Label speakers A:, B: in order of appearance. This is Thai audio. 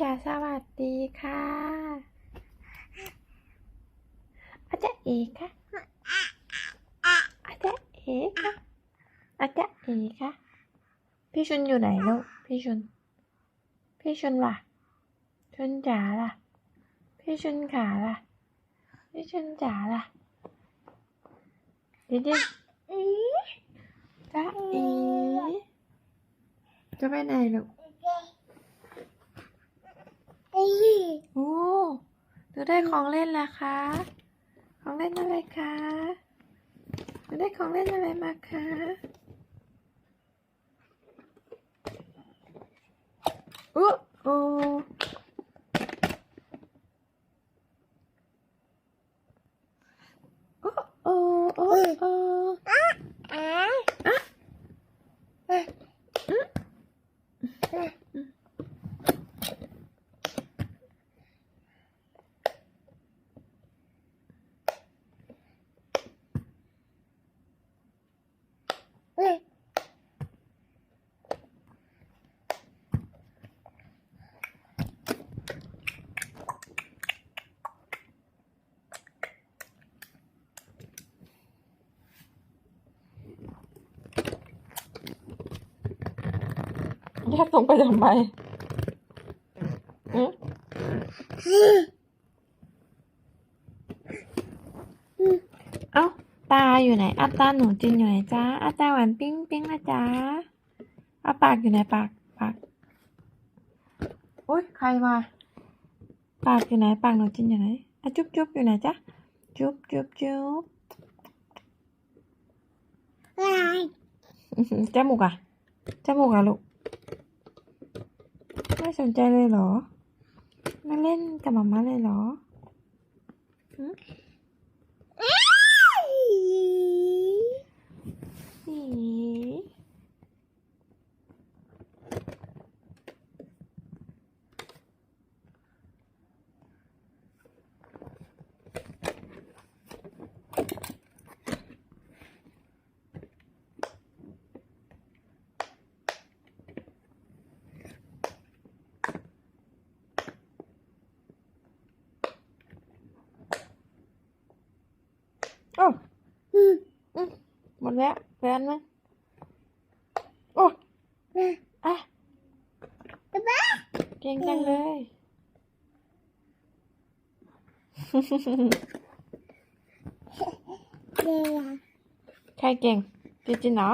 A: จ๋าสวัสดีค่ะอาจารย์เอกค่ะอาจารย์เอกค่ะอาจารย์เอกค่ะพี่ชุนอยู่ไหนลูกพี่ชุน พี่ชุนล่ะ ชุนจ๋าล่ะ พี่ชุนขาล่ะ พี่ชุนจ๋าล่ะเดี๋ยวเดี๋ยวจ้าเอ๋จะไปไหนลูก โอ้หนูได้ของเล่นแล้วคะ ของเล่นอะไรคะหนูได้ของเล่นอะไรมาคะอุ๊โอ้โอ้โอ้โอ้โอ้ แยกตรงไปทำไมอืมเอ้า ตาอยู่ไหนอัตตาหนูจริงอยู่ไหนจ้าอัตตาหวานปิ้งปิ้งนะจ๊ะเอาปากอยู่ไหนปากปากอุ้ยใครมาปากอยู่ไหนปากหนูจริงอยู่ไหนอะจุ๊บจุ๊บอยู่ไหนจ๊ะจุ๊บจุ๊บจุ๊บอื้อหือจมูกอะจมูกอะลูก ไม่สนใจเลยเหรอ มาเล่นกับหมาม่าเลยเหรอ โอ้อืมหมดแล้วเหลืออันนึงโอ้อะเก่งจังเลยใครเก่งจิจินเหรอ